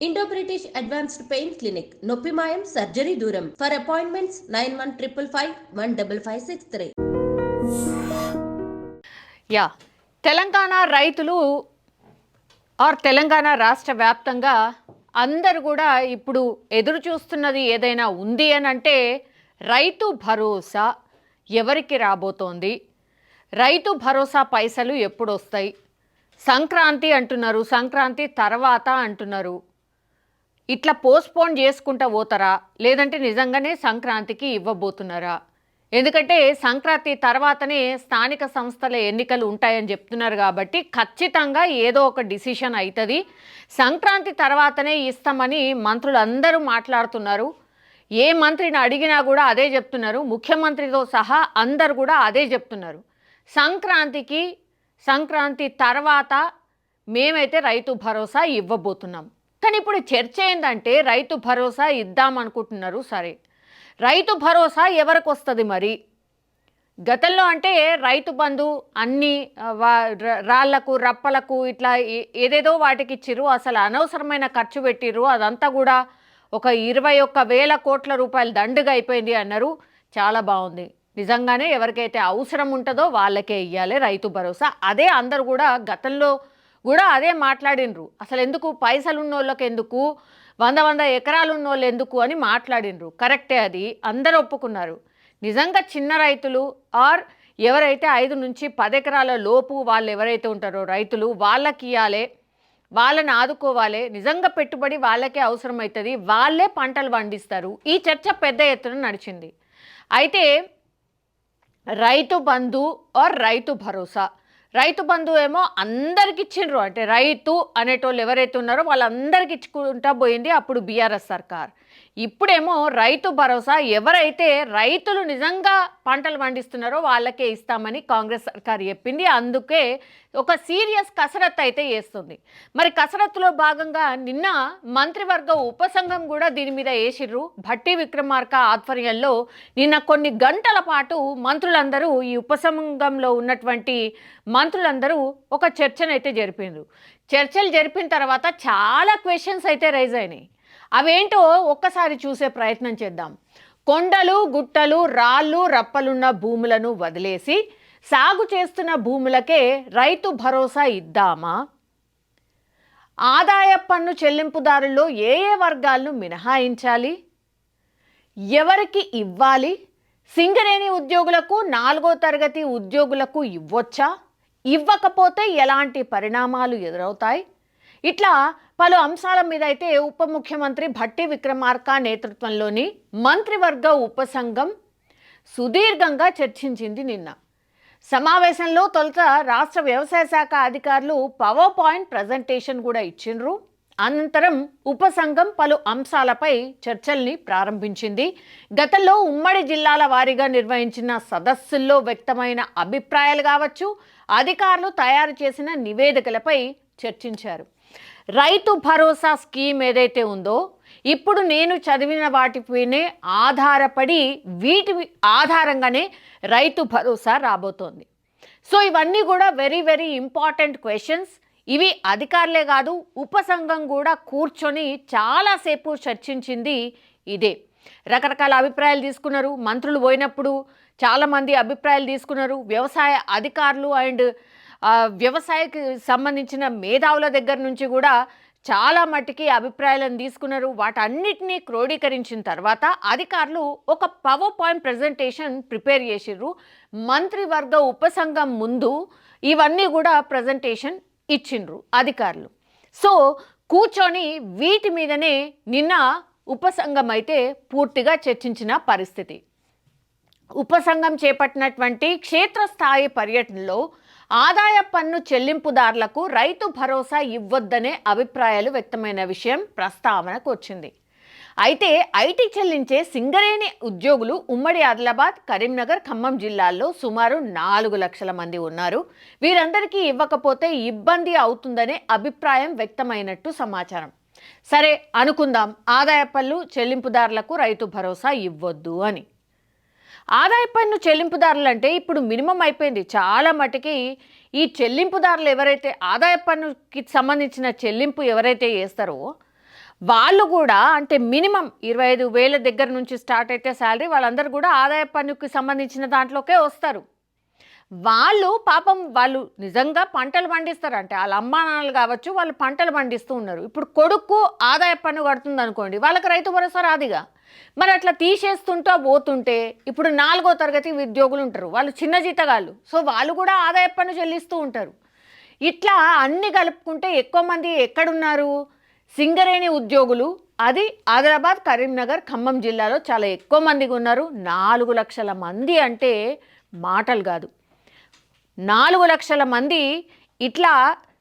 Indo British advanced pain clinic నొప్పి మాయం surgery దూరం. For appointments nine one triple five one double five six three yeah Telangana రైతులు are Telangana రాష్ట్ర వ్యాప్తంగా అందరు కూడా ఇప్పుడు ఎదురు చూస్తున్నది ఏదైనా ఉంది అని అంటే రైతు భరోసా ఎవరికి రాబోతోంది? రైతు భరోసా పైసలు ఎప్పుడు వస్తాయి సంక్రాంతి అంటున్నారు సంక్రాంతి తర్వాత అంటున్నారు. ఇట్లా పోస్ట్పోన్ చేసుకుంటా పోతారా? లేదంటే నిజంగానే సంక్రాంతికి ఇవ్వబోతున్నారా? ఎందుకంటే సంక్రాంతి తర్వాతనే స్థానిక సంస్థల ఎన్నికలు ఉంటాయని చెప్తున్నారు కాబట్టి ఖచ్చితంగా ఏదో ఒక డిసిషన్ అవుతుంది సంక్రాంతి తర్వాతనే ఇస్తామని మంత్రులందరూ మాట్లాడుతున్నారు. ఏ మంత్రిని అడిగినా కూడా అదే చెప్తున్నారు. ముఖ్యమంత్రితో సహా అందరు కూడా అదే చెప్తున్నారు. సంక్రాంతికి సంక్రాంతి తర్వాత మేమైతే రైతు భరోసా ఇవ్వబోతున్నాం. కానీ ఇప్పుడు చర్చ ఏంటంటే రైతు భరోసా ఇద్దాం అనుకుంటున్నారు సరే. రైతు భరోసా ఎవరికి వస్తుంది మరి? గతంలో అంటే రైతు బంధు అన్ని వా- రాళ్ళకు రప్పలకు ఇట్లా ఏ- ఏదేదో వాటికి ఇచ్చిర్రు అసలు అనవసరమైన ఖర్చు పెట్టిర్రు అదంతా కూడా ఒక ఇరవై ఒక్క వేల కోట్ల రూపాయలు దండుగా అయిపోయింది అన్నారు. చాలా బాగుంది. నిజంగానే ఎవరికైతే అవసరం ఉంటుందో వాళ్ళకే ఇవ్వాలి రైతు భరోసా. అదే అందరు కూడా గతంలో కూడా అదే మాట్లాడినరు. అసలు ఎందుకు పైసలు ఉన్నోళ్ళకి ఎందుకు వంద వంద ఎకరాలు ఉన్నోళ్ళు ఎందుకు అని మాట్లాడినరు. కరెక్టే అది. అందరూ ఒప్పుకున్నారు. నిజంగా చిన్న రైతులు ఆర్ ఎవరైతే ఐదు నుంచి పది ఎకరాల లోపు వాళ్ళు ఎవరైతే ఉంటారో రైతులు వాళ్ళకి ఇవ్వాలి వాళ్ళని ఆదుకోవాలి నిజంగా పెట్టుబడి వాళ్ళకే అవసరమవుతుంది వాళ్ళే పంటలు పండిస్తారు. ఈ చర్చ పెద్ద ఎత్తున నడిచింది. అయితే రైతు బంధు ఆర్ రైతు భరోసా. రైతు బంధు ఏమో అందరికి ఇచ్చిండ్రు. అంటే రైతు అనేటోళ్ళు ఎవరైతే ఉన్నారో వాళ్ళందరికి ఇచ్చుకుంటా పోయింది అప్పుడు బీఆర్ఎస్ సర్కార్. ఇప్పుడేమో రైతు భరోసా ఎవరైతే రైతులు నిజంగా పంటలు పండిస్తున్నారో వాళ్ళకే ఇస్తామని కాంగ్రెస్ సర్కార్ చెప్పింది. అందుకే ఒక సీరియస్ కసరత్తు అయితే చేస్తుంది. మరి కసరత్తులో భాగంగా నిన్న మంత్రివర్గ ఉపసంఘం కూడా దీని మీద వేసిర్రు. భట్టి విక్రమార్క ఆధ్వర్యంలో నిన్న కొన్ని గంటల పాటు మంత్రులందరూ ఈ ఉపసంఘంలో ఉన్నటువంటి మంత్రులందరూ ఒక చర్చనైతే జరిపిండ్రు. చర్చలు జరిపిన తర్వాత చాలా క్వశ్చన్స్ అయితే రైజ్ అయినాయి. అవేంటో ఒక్కసారి చూసే ప్రయత్నం చేద్దాం. కొండలు గుట్టలు రాళ్ళు రప్పలున్న భూములను వదిలేసి సాగు చేస్తున్న భూములకే రైతు భరోసా ఇద్దామా? ఆదాయ పన్ను చెల్లింపుదారుల్లో ఏ ఏ వర్గాలను మినహాయించాలి? ఎవరికి ఇవ్వాలి? సింగరేణి ఉద్యోగులకు నాలుగో తరగతి ఉద్యోగులకు ఇవ్వొచ్చా? ఇవ్వకపోతే ఎలాంటి పరిణామాలు ఎదురవుతాయి? ఇట్లా పలు అంశాల మీద అయితే ఉప ముఖ్యమంత్రి భట్టి విక్రమార్క నేతృత్వంలోని మంత్రివర్గ ఉపసంఘం సుదీర్ఘంగా చర్చించింది నిన్న. సమావేశంలో తొలుత రాష్ట్ర వ్యవసాయ శాఖ అధికారులు పవర్ పాయింట్ ప్రజెంటేషన్ కూడా ఇచ్చిండ్రు. అనంతరం ఉపసంఘం పలు అంశాలపై చర్చల్ని ప్రారంభించింది. గతంలో ఉమ్మడి జిల్లాల వారీగా నిర్వహించిన సదస్సుల్లో వ్యక్తమైన అభిప్రాయాలు కావచ్చు అధికారులు తయారు చేసిన నివేదికలపై చర్చించారు. రైతు భరోసా స్కీమ్ ఏదైతే ఉందో ఇప్పుడు నేను చదివిన వాటిపైనే ఆధారపడి వీటి ఆధారంగానే రైతు భరోసా రాబోతోంది. సో ఇవన్నీ కూడా వెరీ వెరీ ఇంపార్టెంట్ క్వశ్చన్స్ ఇవి అధికారులే కాదు ఉపసంఘం కూడా కూర్చొని చాలాసేపు చర్చించింది ఇదే. రకరకాల అభిప్రాయాలు తీసుకున్నారు. మంత్రులు పోయినప్పుడు చాలామంది అభిప్రాయాలు తీసుకున్నారు. వ్యవసాయ అధికారులు అండ్ వ్యవసాయకి సంబంధించిన మేధావుల దగ్గర నుంచి కూడా చాలా మట్టుకి అభిప్రాయాలను తీసుకున్నారు. వాటన్నిటినీ క్రోడీకరించిన తర్వాత అధికారులు ఒక పవర్ పాయింట్ ప్రజెంటేషన్ ప్రిపేర్ చేసిర్రు. మంత్రివర్గ ఉపసంఘం ముందు ఇవన్నీ కూడా ప్రజెంటేషన్ ఇచ్చిండ్రు అధికారులు. సో కూర్చొని వీటి మీదనే నిన్న ఉపసంఘం అయితే పూర్తిగా చర్చించిన పరిస్థితి. ఉపసంఘం చేపట్టినటువంటి క్షేత్రస్థాయి పర్యటనలో ఆదాయ పన్ను చెల్లింపుదారులకు రైతు భరోసా ఇవ్వొద్దనే అభిప్రాయాలు వ్యక్తమైన విషయం ప్రస్తావనకు వచ్చింది. అయితే ఐటీ చెల్లించే సింగరేణి ఉద్యోగులు ఉమ్మడి ఆదిలాబాద్ కరీంనగర్ ఖమ్మం జిల్లాల్లో సుమారు నాలుగు లక్షల మంది ఉన్నారు. వీరందరికీ ఇవ్వకపోతే ఇబ్బంది అవుతుందనే అభిప్రాయం వ్యక్తమైనట్టు సమాచారం. సరే అనుకుందాం ఆదాయ పన్ను చెల్లింపుదారులకు రైతు భరోసా ఇవ్వొద్దు అని. ఆదాయ పన్ను చెల్లింపుదారులు అంటే ఇప్పుడు మినిమం అయిపోయింది. చాలా మటుకి ఈ చెల్లింపుదారులు ఎవరైతే ఆదాయ పన్నుకి సంబంధించిన చెల్లింపు ఎవరైతే చేస్తారో వాళ్ళు కూడా అంటే మినిమం ఇరవై ఐదు వేల దగ్గర నుంచి స్టార్ట్ అయితే శాలరీ వాళ్ళందరూ కూడా ఆదాయ పన్నుకి సంబంధించిన దాంట్లోకే వస్తారు. వాళ్ళు పాపం వాళ్ళు నిజంగా పంటలు పండిస్తారు. అంటే వాళ్ళ అమ్మా నాన్నలు కావచ్చు వాళ్ళు పంటలు పండిస్తూ ఉన్నారు. ఇప్పుడు కొడుకు ఆదాయ పన్ను కడుతుంది అనుకోండి వాళ్ళకి రైతు భరోసా రాదిగా. మరి అట్లా తీసేస్తుంటూ పోతుంటే ఇప్పుడు నాలుగో తరగతి ఉద్యోగులు ఉంటారు వాళ్ళు చిన్న జీతగాళ్ళు. సో వాళ్ళు కూడా ఆదాయ పన్ను చెల్లిస్తూ ఉంటారు. ఇట్లా అన్ని కలుపుకుంటే ఎక్కువ మంది ఎక్కడున్నారు? సింగరేణి ఉద్యోగులు అది ఆదిలాబాద్ కరీంనగర్ ఖమ్మం జిల్లాలో చాలా ఎక్కువ మందిగా ఉన్నారు. నాలుగు లక్షల మంది అంటే మాటలు కాదు. నాలుగు లక్షల మంది ఇట్లా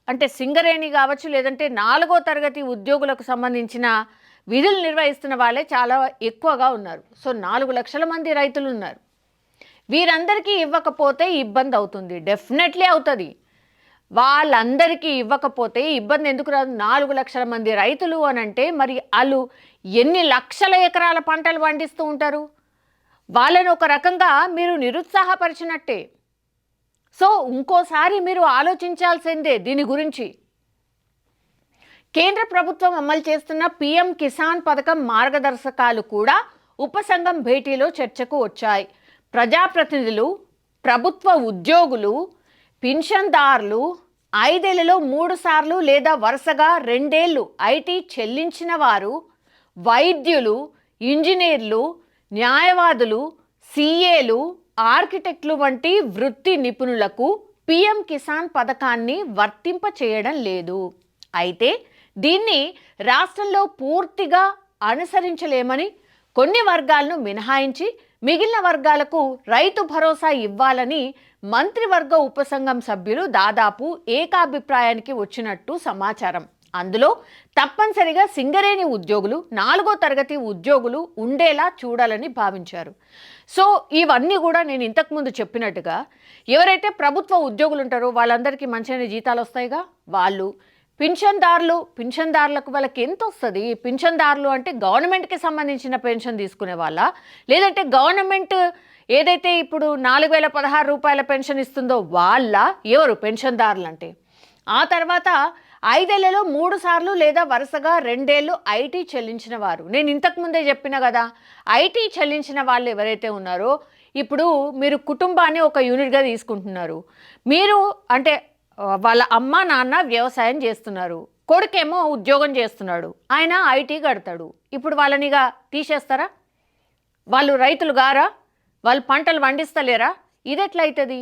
అంటే సింగరేణి కావచ్చు లేదంటే నాలుగో తరగతి ఉద్యోగులకు సంబంధించిన విధులు నిర్వహిస్తున్న వాళ్ళే చాలా ఎక్కువగా ఉన్నారు. సో నాలుగు లక్షల మంది రైతులు ఉన్నారు వీరందరికీ ఇవ్వకపోతే ఇబ్బంది అవుతుంది. డెఫినెట్లీ అవుతుంది. వాళ్ళందరికీ ఇవ్వకపోతే ఇబ్బంది ఎందుకు రాదు? నాలుగు లక్షల మంది రైతులు అని అంటే మరి వాళ్ళు ఎన్ని లక్షల ఎకరాల పంటలు పండిస్తూ ఉంటారు? వాళ్ళని ఒక రకంగా మీరు నిరుత్సాహపరిచినట్టే. సో ఇంకోసారి మీరు ఆలోచించాల్సిందే దీని గురించి. కేంద్ర ప్రభుత్వం అమలు చేస్తున్న పిఎం కిసాన్ పథకం మార్గదర్శకాలు కూడా ఉపసంఘం భేటీలో చర్చకు వచ్చాయి. ప్రజాప్రతినిధులు ప్రభుత్వ ఉద్యోగులు పింఛన్దారులు ఐదేళ్ళలో మూడు సార్లు లేదా వరుసగా రెండేళ్ళు ఐటీ చెల్లించిన వారు వైద్యులు ఇంజనీర్లు న్యాయవాదులు సీఏలు ఆర్కిటెక్ట్లు వంటి వృత్తి నిపుణులకు పిఎం కిసాన్ పథకాన్ని వర్తింప చేయడం లేదు. అయితే దీన్ని రాష్ట్రంలో పూర్తిగా అనుసరించలేమని కొన్ని వర్గాలను మినహాయించి మిగిలిన వర్గాలకు రైతు భరోసా ఇవ్వాలని మంత్రివర్గ ఉపసంఘం సభ్యులు దాదాపు ఏకాభిప్రాయానికి వచ్చినట్టు సమాచారం. అందులో తప్పనిసరిగా సింగరేణి ఉద్యోగులు నాలుగో తరగతి ఉద్యోగులు ఉండేలా చూడాలని భావించారు. సో ఇవన్నీ కూడా నేను ఇంతకుముందు చెప్పినట్టుగా ఎవరైతే ప్రభుత్వ ఉద్యోగులు ఉంటారో వాళ్ళందరికీ మంచి జీతాలు వస్తాయిగా? వాళ్ళు పింఛన్దారులు పింఛన్దారులకు వాళ్ళకి ఎంత వస్తుంది? పింఛన్దారులు అంటే గవర్నమెంట్కి సంబంధించిన పెన్షన్ తీసుకునే వాళ్ళ? లేదంటే గవర్నమెంట్ ఏదైతే ఇప్పుడు నాలుగు వేల పదహారు రూపాయల పెన్షన్ ఇస్తుందో వాళ్ళ? ఎవరు? పెన్షన్దారులు అంటే ఆ తర్వాత ఐదేళ్ళలో మూడు సార్లు లేదా వరుసగా రెండేళ్ళు ఐటీ చెల్లించిన వారు. నేను ఇంతకుముందే చెప్పిన కదా ఐటీ చెల్లించిన వాళ్ళు ఎవరైతే ఉన్నారో ఇప్పుడు మీరు కుటుంబాన్ని ఒక యూనిట్గా తీసుకుంటున్నారు. మీరు అంటే వాళ్ళ అమ్మ నాన్న వ్యవసాయం చేస్తున్నారు. కొడుకేమో ఉద్యోగం చేస్తున్నాడు. ఆయన ఐటీ కడతాడు. ఇప్పుడు వాళ్ళనిగా తీసేస్తారా? వాళ్ళు రైతులు గారా? వాళ్ళు పంటలు పండిస్తలేరా? ఇది ఎట్లయితుంది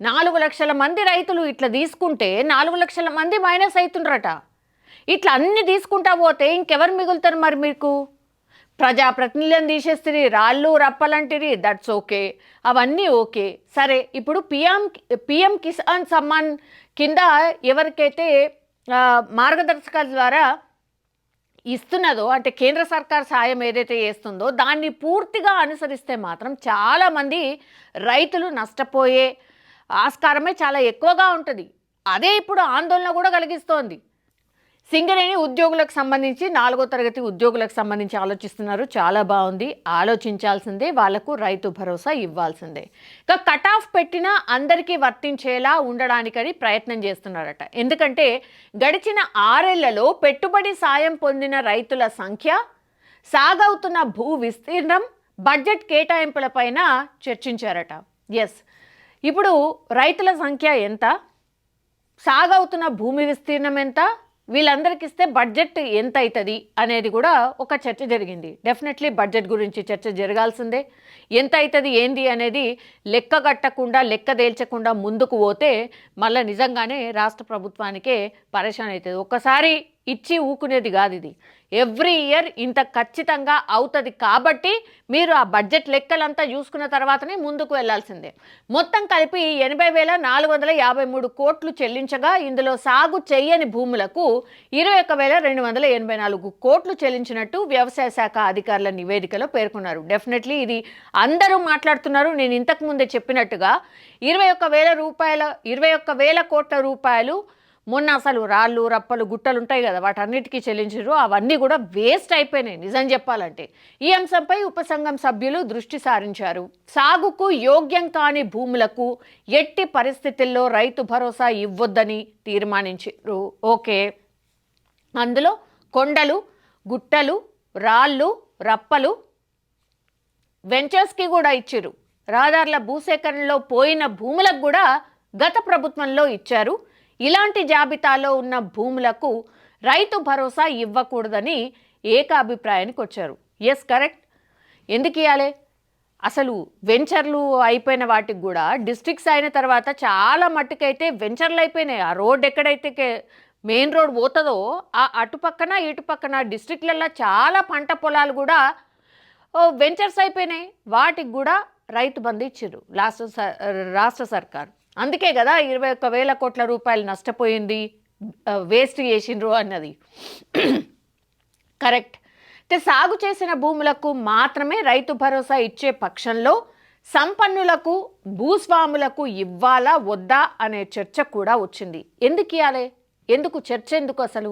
నాలుగు లక్షల మంది రైతులు ఇట్లా తీసుకుంటే నాలుగు లక్షల మంది మైనస్ అవుతుండ్రట. ఇట్లా అన్ని తీసుకుంటా పోతే ఇంకెవరు మిగులుతారు మరి మీకు? ప్రజాప్రతినిధులను తీసేస్తుంది రాళ్ళు రప్పలంటిరి దట్స్ ఓకే అవన్నీ ఓకే సరే ఇప్పుడు పిఎం పిఎం కిసాన్ సమ్మాన్ కింద ఎవరికైతే మార్గదర్శకాల ద్వారా ఇస్తున్నదో అంటే కేంద్ర సర్కార్ సాయం ఏదైతే చేస్తుందో దాన్ని పూర్తిగా అనుసరిస్తే మాత్రం చాలామంది రైతులు నష్టపోయే ఆస్కారమే చాలా ఎక్కువగా ఉంటుంది. అదే ఇప్పుడు ఆందోళన కూడా కలిగిస్తోంది. సింగరేణి ఉద్యోగులకు సంబంధించి నాలుగో తరగతి ఉద్యోగులకు సంబంధించి ఆలోచిస్తున్నారు. చాలా బాగుంది. ఆలోచించాల్సిందే వాళ్ళకు రైతు భరోసా ఇవ్వాల్సిందే. ఇక కట్ ఆఫ్ పెట్టినా అందరికీ వర్తించేలా ఉండడానికని ప్రయత్నం చేస్తున్నారట. ఎందుకంటే గడిచిన ఆరేళ్ళలో పెట్టుబడి సాయం పొందిన రైతుల సంఖ్య సాగవుతున్న భూ విస్తీర్ణం బడ్జెట్ కేటాయింపులపైన చర్చించారట. ఎస్ ఇప్పుడు రైతుల సంఖ్య ఎంత? సాగవుతున్న భూమి విస్తీర్ణం ఎంత? వీళ్ళందరికి ఇస్తే బడ్జెట్ ఎంత అవుతుంది అనేది కూడా ఒక చర్చ జరిగింది. డెఫినెట్లీ బడ్జెట్ గురించి చర్చ జరగాల్సిందే. ఎంత అవుతుంది ఏంది అనేది లెక్క కట్టకుండా లెక్క తేల్చకుండా ముందుకు పోతే మళ్ళీ నిజంగానే రాష్ట్ర ప్రభుత్వానికే పరేషాన్ అవుతుంది ఒక్కసారి ఇచ్చి ఊకునేది కాదు ఇది. ఎవ్రీ ఇయర్ ఇంత ఖచ్చితంగా అవుతుంది కాబట్టి మీరు ఆ బడ్జెట్ లెక్కలంతా చూసుకున్న తర్వాతనే ముందుకు వెళ్ళాల్సిందే మొత్తం కలిపి ఎనభై వేల నాలుగు వందల యాభై మూడు కోట్లు చెల్లించగా ఇందులో సాగు చేయని భూములకు ఇరవై ఒక్క వేల రెండు వందల ఎనభై నాలుగు కోట్లు చెల్లించినట్టు వ్యవసాయ శాఖ అధికారుల నివేదికలో పేర్కొన్నారు. డెఫినెట్లీ ఇది అందరూ మాట్లాడుతున్నారు. నేను ఇంతకు ముందే చెప్పినట్టుగా ఇరవై ఒక్క వేల రూపాయల ఇరవై ఒక్క వేల కోట్ల రూపాయలు మొన్న అసలు రాళ్ళు రప్పలు గుట్టలు ఉంటాయి కదా వాటన్నిటికీ చెల్లించారు అవన్నీ కూడా వేస్ట్ అయిపోయినాయి నిజం చెప్పాలంటే. ఈ అంశంపై ఉపసంఘం సభ్యులు దృష్టి సారించారు. సాగుకు యోగ్యం కాని భూములకు ఎట్టి పరిస్థితుల్లో రైతు భరోసా ఇవ్వొద్దని తీర్మానించారు ఓకే. అందులో కొండలు గుట్టలు రాళ్ళు రప్పలు వెంచర్స్కి కూడా ఇచ్చారు రహదారుల భూసేకరణలో పోయిన భూములకు కూడా గత ప్రభుత్వంలో ఇచ్చారు. ఇలాంటి జాబితాలో ఉన్న భూములకు రైతు భరోసా ఇవ్వకూడదని ఏకాభిప్రాయానికి వచ్చారు. ఎస్ కరెక్ట్ ఎందుకు ఇవ్వాలి అసలు వెంచర్లు అయిపోయిన వాటికి కూడా డిస్ట్రిక్ట్స్ అయిన తర్వాత చాలా మట్టుకైతే వెంచర్లు అయిపోయినాయి. ఆ రోడ్ ఎక్కడైతే మెయిన్ రోడ్ పోతుందో ఆ అటుపక్కన ఇటుపక్కన డిస్ట్రిక్ట్లలో చాలా పంట పొలాలు కూడా వెంచర్స్ అయిపోయినాయి. వాటికి కూడా రైతు బంధు ఇచ్చారు రాష్ట్ర స- రాష్ట్ర సర్కారు. అందుకే కదా ఇరవై ఒక్క వేల కోట్ల రూపాయలు నష్టపోయింది వేస్ట్ చేసిండ్రు అన్నది. కరెక్ట్ అయితే సాగు చేసిన భూములకు మాత్రమే రైతు భరోసా ఇచ్చే పక్షంలో సంపన్నులకు భూస్వాములకు ఇవ్వాలా వద్దా అనే చర్చ కూడా వచ్చింది. ఎందుకు ఇవ్వాలి ఎందుకు చర్చ ఎందుకు అసలు?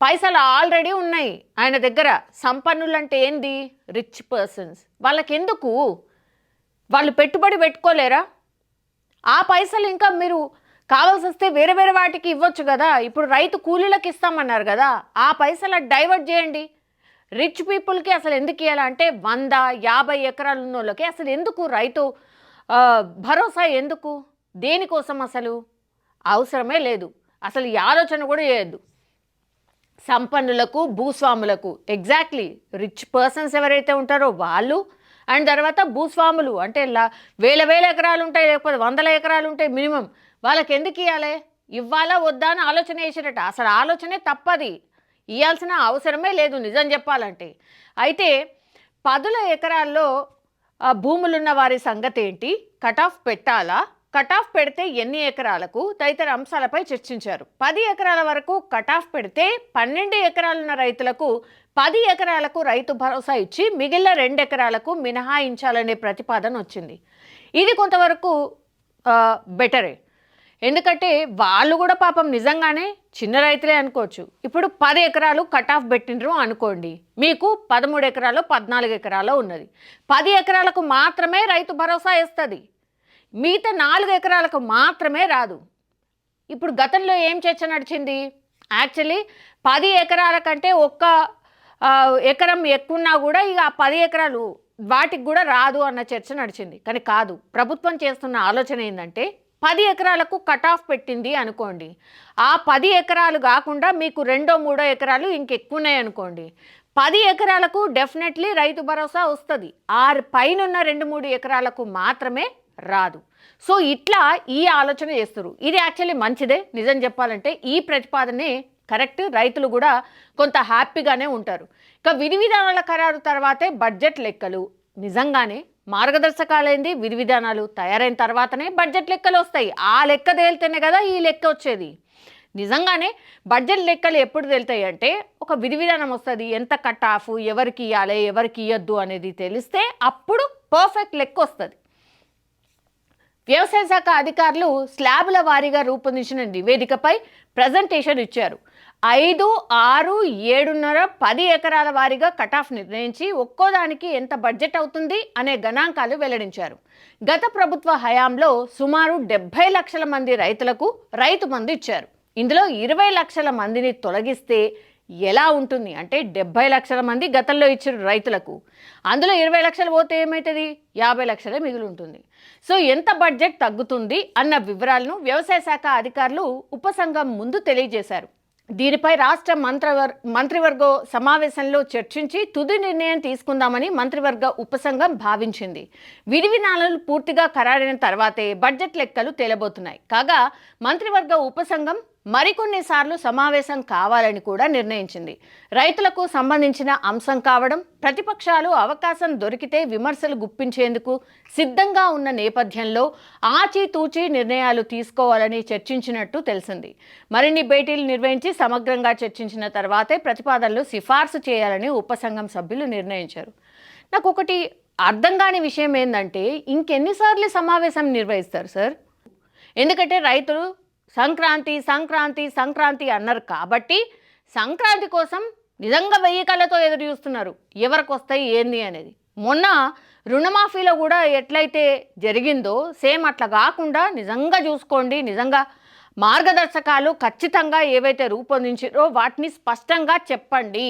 పైసలు ఆల్రెడీ ఉన్నాయి. ఆయన దగ్గర సంపన్నులు అంటే ఏంది? Rich persons. వాళ్ళకెందుకు? వాళ్ళు పెట్టుబడి పెట్టుకోలేరా? ఆ పైసలు ఇంకా మీరు కావాల్సి వస్తే వేరే వేరే వాటికి ఇవ్వచ్చు కదా. ఇప్పుడు రైతు కూలీలకు ఇస్తామన్నారు కదా. ఆ పైసలు డైవర్ట్ చేయండి. రిచ్ పీపుల్కి అసలు ఎందుకు ఇవ్వాలంటే వంద యాభై ఎకరాలు ఉన్న వాళ్ళకి అసలు ఎందుకు రైతు భరోసా ఎందుకు? దేనికోసం అసలు? అవసరమే లేదు. అసలు ఈ ఆలోచన కూడా చేయొద్దు. సంపన్నులకు భూస్వాములకు ఎగ్జాక్ట్లీ రిచ్ పర్సన్స్ ఎవరైతే ఉంటారో వాళ్ళు అండ్ తర్వాత భూస్వాములు అంటే వేల వేల ఎకరాలు ఉంటాయి లేకపోతే వందల ఎకరాలు ఉంటాయి మినిమం. వాళ్ళకి ఎందుకు ఇవ్వాలి ఇవ్వాలా వద్దా అని ఆలోచన వేసిరట అసలు ఆలోచనే తప్పది. ఇవ్వాల్సిన అవసరమే లేదు నిజం చెప్పాలంటే. అయితే పదుల ఎకరాల్లో భూములున్న వారి సంగతి ఏంటి కట్ ఆఫ్ పెట్టాలా? కట్ ఆఫ్ పెడితే ఎన్ని ఎకరాలకు? తదితర అంశాలపై చర్చించారు. పది ఎకరాల వరకు కట్ ఆఫ్ పెడితే పన్నెండు ఎకరాలున్న రైతులకు పది ఎకరాలకు రైతు భరోసా ఇచ్చి మిగిలిన రెండు ఎకరాలకు మినహాయించాలనే ప్రతిపాదన వచ్చింది. ఇది కొంతవరకు బెటరే. ఎందుకంటే వాళ్ళు కూడా పాపం నిజంగానే చిన్న రైతులే అనుకోవచ్చు. ఇప్పుడు పది ఎకరాలు కట్ ఆఫ్ పెట్టిండ్రు అనుకోండి. మీకు పదమూడు ఎకరాలు పద్నాలుగు ఎకరాలు ఉన్నది. పది ఎకరాలకు మాత్రమే రైతు భరోసా ఇస్తుంది మిగతా నాలుగు ఎకరాలకు మాత్రమే రాదు. ఇప్పుడు గతంలో ఏం చర్చ నడిచింది? యాక్చువల్లీ పది ఎకరాల కంటే ఒక్క ఎకరం ఎక్కున్నా కూడా ఇక ఆ పది ఎకరాలు వాటికి కూడా రాదు అన్న చర్చ నడిచింది. కానీ కాదు ప్రభుత్వం చేస్తున్న ఆలోచన ఏంటంటే పది ఎకరాలకు కట్ ఆఫ్ పెట్టింది అనుకోండి. ఆ పది ఎకరాలు కాకుండా మీకు రెండో మూడో ఎకరాలు ఇంకెక్కున్నాయి అనుకోండి. పది ఎకరాలకు డెఫినెట్లీ రైతు భరోసా వస్తుంది. ఆ పైన ఉన్న రెండు మూడు ఎకరాలకు మాత్రమే రాదు. సో ఇట్లా ఈ ఆలోచన చేస్తారు ఇది యాక్చువల్లీ మంచిదే. నిజం చెప్పాలంటే ఈ ప్రతిపాదనే కరెక్ట్? రైతులు కూడా కొంత హ్యాపీగానే ఉంటారు. ఇక విధి విధానాల ఖరారు తర్వాతే బడ్జెట్ లెక్కలు. నిజంగానే మార్గదర్శకాలైంది విధి విధానాలు తయారైన తర్వాతనే బడ్జెట్ లెక్కలు వస్తాయి. ఆ లెక్క తేలితేనే కదా ఈ లెక్క వచ్చేది. నిజంగానే బడ్జెట్ లెక్కలు ఎప్పుడు తెలుతాయి అంటే ఒక విధి విధానం వస్తుంది. ఎంత కట్ ఆఫ్ ఎవరికి ఇవ్వాలి ఎవరికి ఇవ్వద్దు అనేది తెలిస్తే అప్పుడు పర్ఫెక్ట్ లెక్క వస్తుంది. వ్యవసాయ శాఖ అధికారులు స్లాబుల వారీగా రూపొందించిన నివేదికపై ప్రజెంటేషన్ ఇచ్చారు. ఐదు ఆరు ఏడున్నర పది ఎకరాల వారీగా కటాఫ్ నిర్ణయించి ఒక్కోదానికి ఎంత బడ్జెట్ అవుతుంది అనే గణాంకాలు వెల్లడించారు. గత ప్రభుత్వ హయాంలో సుమారు డెబ్బై లక్షల మంది రైతులకు రైతు మందు ఇచ్చారు. ఇందులో ఇరవై లక్షల మందిని తొలగిస్తే ఎలా ఉంటుంది? అంటే డెబ్బై లక్షల మంది గతంలో ఇచ్చారు రైతులకు. అందులో ఇరవై లక్షలు పోతే ఏమవుతుంది యాభై లక్షలే మిగిలి ఉంటుంది సో ఎంత బడ్జెట్ తగ్గుతుంది అన్న వివరాలను వ్యవసాయ శాఖ అధికారులు ఉపసంఘం ముందు తెలియజేశారు. దీనిపై రాష్ట్ర మంత్రివర్ మంత్రివర్గ సమావేశంలో చర్చించి తుది నిర్ణయం తీసుకుందామని మంత్రివర్గ ఉపసంఘం భావించింది. విధి విధానాలు పూర్తిగా ఖరారైన తర్వాతే బడ్జెట్ లెక్కలు తేలబోతున్నాయి. కాగా మంత్రివర్గ ఉపసంఘం మరికొన్నిసార్లు సమావేశం కావాలని కూడా నిర్ణయించింది. రైతులకు సంబంధించిన అంశం కావడం ప్రతిపక్షాలు అవకాశం దొరికితే విమర్శలు గుప్పించేందుకు సిద్ధంగా ఉన్న నేపథ్యంలో ఆచితూచి నిర్ణయాలు తీసుకోవాలని చర్చించినట్టు తెలిసింది. మరిన్ని భేటీలు నిర్వహించి సమగ్రంగా చర్చించిన తర్వాతే ప్రతిపాదనలు సిఫార్సు చేయాలని ఉపసంఘం సభ్యులు నిర్ణయించారు. నాకు ఒకటి అర్థం కాని విషయం ఏంటంటే ఇంకెన్నిసార్లు సమావేశం నిర్వహిస్తారు సార్? ఎందుకంటే రైతులు సంక్రాంతి సంక్రాంతి సంక్రాంతి అన్నారు కాబట్టి సంక్రాంతి కోసం నిజంగా వెయ్యి కళ్ళతో ఎదురు చూస్తున్నారు. ఎవరికి వస్తాయి ఏంది అనేది. మొన్న రుణమాఫీలో కూడా ఎట్లయితే జరిగిందో సేమ్ అట్లా కాకుండా నిజంగా చూసుకోండి నిజంగా మార్గదర్శకాలు ఖచ్చితంగా ఏవైతే రూపొందించారో వాటిని స్పష్టంగా చెప్పండి.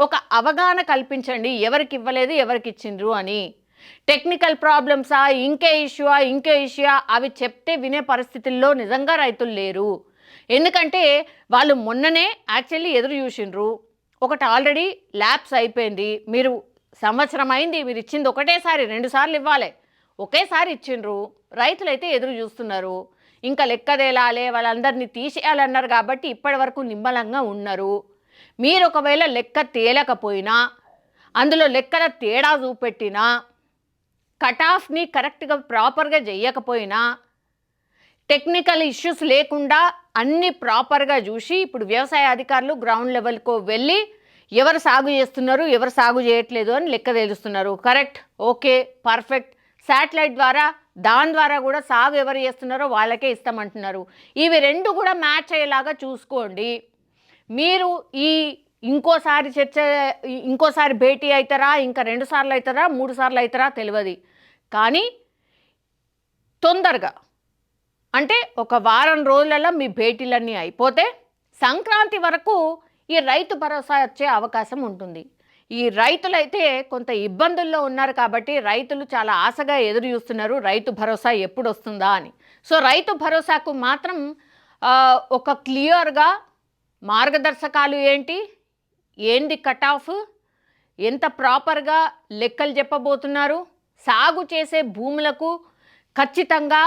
ఒక అవగాహన కల్పించండి. ఎవరికి ఇవ్వలేదు ఎవరికి ఇచ్చిండ్రు అని. టెక్నికల్ ప్రాబ్లమ్సా ఇంకే ఇష్యూవా ఇంకే ఇష్యూవా అవి చెప్తే వినే పరిస్థితుల్లో నిజంగా రైతులు లేరు. ఎందుకంటే వాళ్ళు మొన్ననే యాక్చువల్లీ ఎదురు చూసిండ్రు. ఒకటి ఆల్రెడీ ల్యాబ్స్ అయిపోయింది. మీరు సంవత్సరం అయింది మీరు ఇచ్చింది ఒకటేసారి రెండు సార్లు ఇవ్వాలి. ఒకేసారి ఇచ్చిండ్రు. రైతులైతే ఎదురు చూస్తున్నారు. ఇంకా లెక్కదేలాలే వాళ్ళందరినీ తీసేయాలన్నారు కాబట్టి ఇప్పటి వరకు నిమ్మలంగా ఉన్నారు. మీరు ఒకవేళ లెక్క తేలకపోయినా అందులో లెక్కల తేడా చూపెట్టినా కట్ ఆఫ్ని కరెక్ట్గా ప్రాపర్గా చేయకపోయినా టెక్నికల్ ఇష్యూస్ లేకుండా అన్ని ప్రాపర్గా చూసి ఇప్పుడు వ్యవసాయ అధికారులు గ్రౌండ్ లెవెల్కు వెళ్ళి ఎవరు సాగు చేస్తున్నారు ఎవరు సాగు చేయట్లేదు అని లెక్క తెలుస్తున్నారు. కరెక్ట్ ఓకే పర్ఫెక్ట్ శాటిలైట్ ద్వారా దాని ద్వారా కూడా సాగు ఎవరు చేస్తున్నారో వాళ్ళకే ఇస్తామంటున్నారు. ఇవి రెండు కూడా మ్యాచ్ అయ్యేలాగా చూసుకోండి. మీరు ఈ ఇంకోసారి చర్చ ఇంకోసారి భేటీ అవుతారా ఇంకా రెండు సార్లు అవుతారా మూడు సార్లు అవుతారా తెలియదు. కానీ తొందరగా అంటే ఒక వారం రోజులలో మీ భేటీలన్నీ అయిపోతే సంక్రాంతి వరకు ఈ రైతు భరోసా వచ్చే అవకాశం ఉంటుంది. ఈ రైతులైతే కొంత ఇబ్బందుల్లో ఉన్నారు కాబట్టి రైతులు చాలా ఆశగా ఎదురు చూస్తున్నారు రైతు భరోసా ఎప్పుడు వస్తుందా అని. సో రైతు భరోసాకు మాత్రం ఒక క్లియర్గా మార్గదర్శకాలు ఏంటి? ఏంది కట్ ఆఫ్ ఎంత ప్రాపర్గా లెక్కలు చెప్పబోతున్నారు? సాగు చేసే భూములకు ఖచ్చితంగా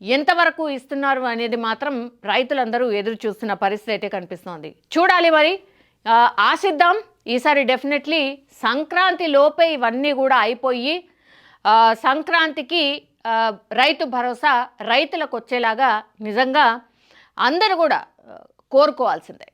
ఎంతవరకు ఇస్తున్నారు అనేది మాత్రం రైతులందరూ ఎదురు చూస్తున్న పరిస్థితి అయితే కనిపిస్తోంది. చూడాలి మరి. ఆశిద్దాం. ఈసారి డెఫినెట్లీ సంక్రాంతి లోపే ఇవన్నీ కూడా అయిపోయి సంక్రాంతికి రైతు భరోసా రైతులకు వచ్చేలాగా నిజంగా అందరూ కూడా కోరుకోవాల్సిందే.